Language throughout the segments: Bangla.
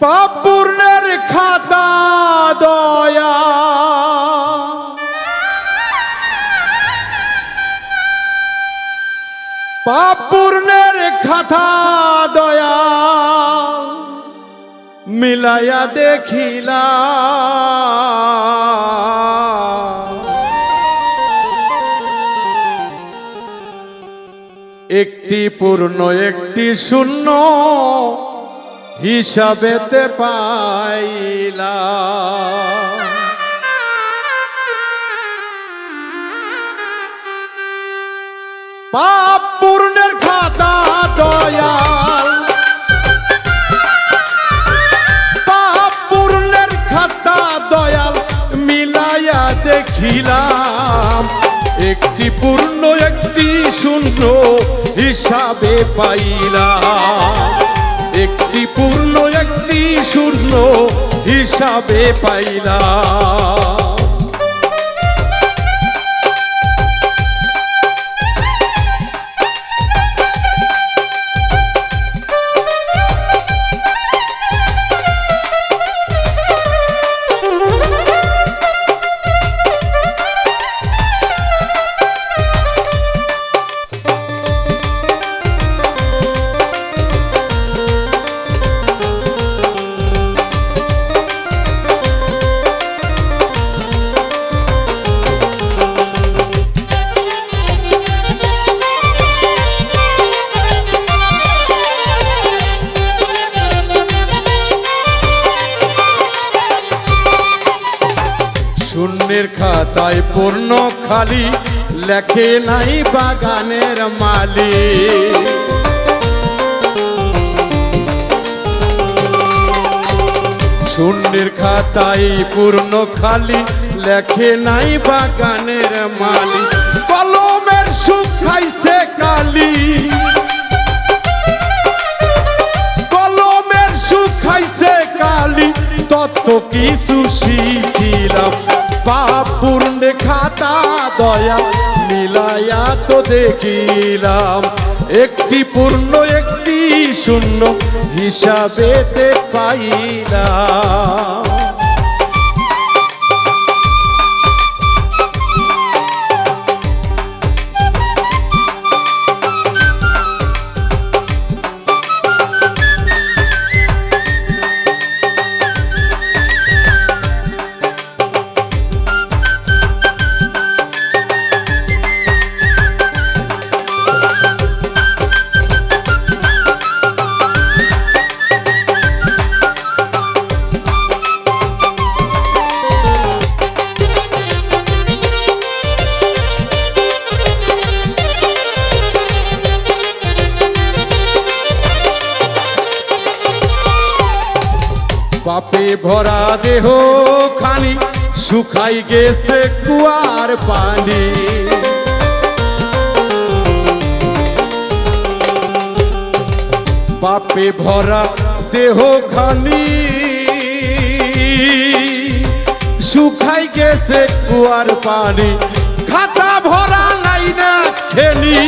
পাপ পূর্ণের খাতা দয়া। পাপ পূর্ণের খাতা দয়া। মিলাইয়া দেখিলা। একটি পূর্ণ একটি শূন্য। হিসাবেতে পাইলা। পাপ পূর্ণের খাতা দয়াল। পাপ পূর্ণের খাতা দয়াল, মিলাইয়া দেখিলাম। একটি পূর্ণ, একটি শূন্য হিসাবে পাইলাম। একটি পূর্ণ একটি শূন্য হিসাবে পাইলাম। শূন্যের খাতায় পূর্ণ খালি, লেখে নাই বাগানের মালি শূন্যের খাতায় পূর্ণ খালি, লেখে নাই বাগানের মালি কলমের খাইছে কালি। কলমের খাইছে কালি। তত কিছু শিখিলাম। পাপ পূর্ণে খাতা দয়া মিলাইয়া তো দেখিলাম। একটি পূর্ণ একটি শূন্য হিসাবেতে পাইলাম। পাপে ভরা দেহ খানি, শুকাই গেছে কুয়ার পানি। পাপে ভরা দেহ খানি, শুকাই গেছে কুয়ার পানি। খাতা ভরা নাই না খেলি।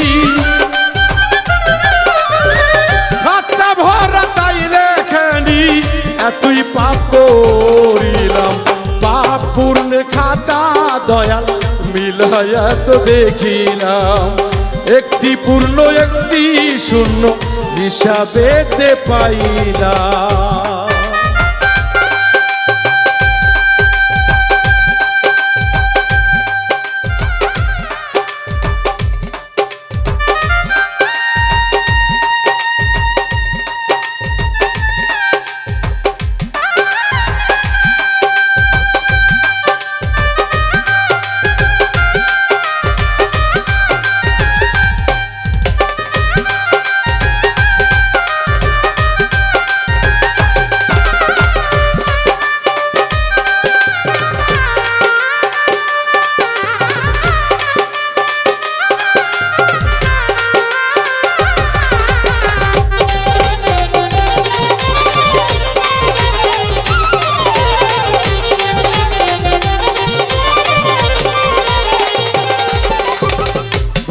দয়াল মিলাইয়া তো দেখিলাম। একটি পূর্ণ একটি শূন্য হিসাবেতে পাইলাম।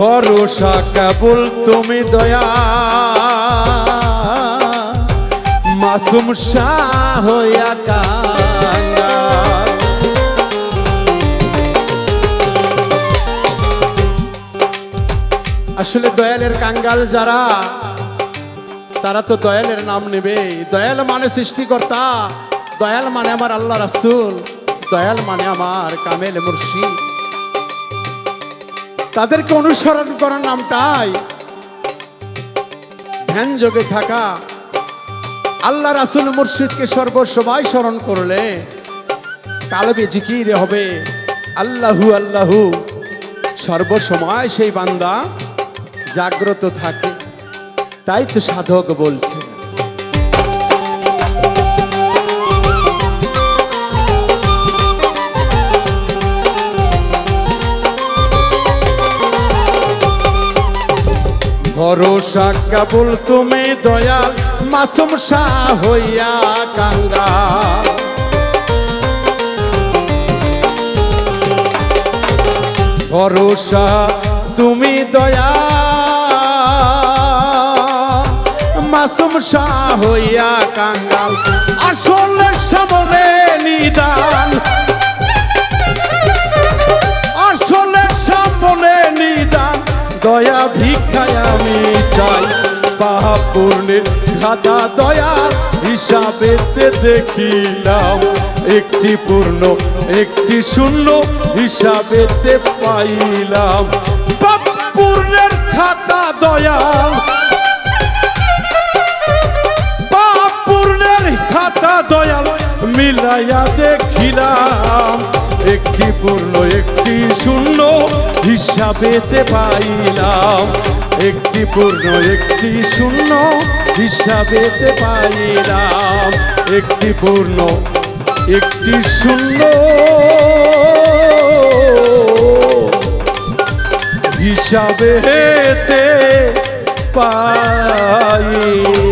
ভরসা কেবল তুমি দয়া। মাসুম শাহ আসলে দয়ালের কাঙ্গাল যারা, তারা তো দয়ালের নাম নেবে। দয়াল মানে সৃষ্টিকর্তা, দয়াল মানে আমার আল্লাহ রাসূল, দয়াল মানে আমার কামেল মুর্শিদ। তাদেরকে অনুসরণ করার নামটাই ধ্যান যোগে থাকা। আল্লাহ রাসূল মুর্শিদকে সর্বসময় স্মরণ করলে কালবে জিকির হবে। আল্লাহু আল্লাহু, সর্বসময় সেই বান্দা জাগ্রত থাকে। তাই তো সাধক বলছে। ভরসা কেবল তুমি দয়াল, মাসুম শাহ হইয়া কাঙ্গা। ভরসা তুমি দয়া মাসুম শাহ হইয়া কাঙ্গাল। আসলে সামনে নিদান দয়া, ভিক্ষায় আমি চাই। পাহাপূর্ণের খাতা দয়া, হিসাবেতে দেখিলাম। একটি পূর্ণ, একটি শূন্য, হিসাবেতে পাইলাম। পাপ খাতা দয়া। পাপ খাতা দয়াল মিলাইয়া দেখিলাম। একটি পূর্ণ, একটি শূন্য হিসাবেতে পাইলাম। একটি পূর্ণ একটি শূন্য হিসাবেতে পাইলাম। একটি পূর্ণ একটি শূন্য হিসাবেতে পাই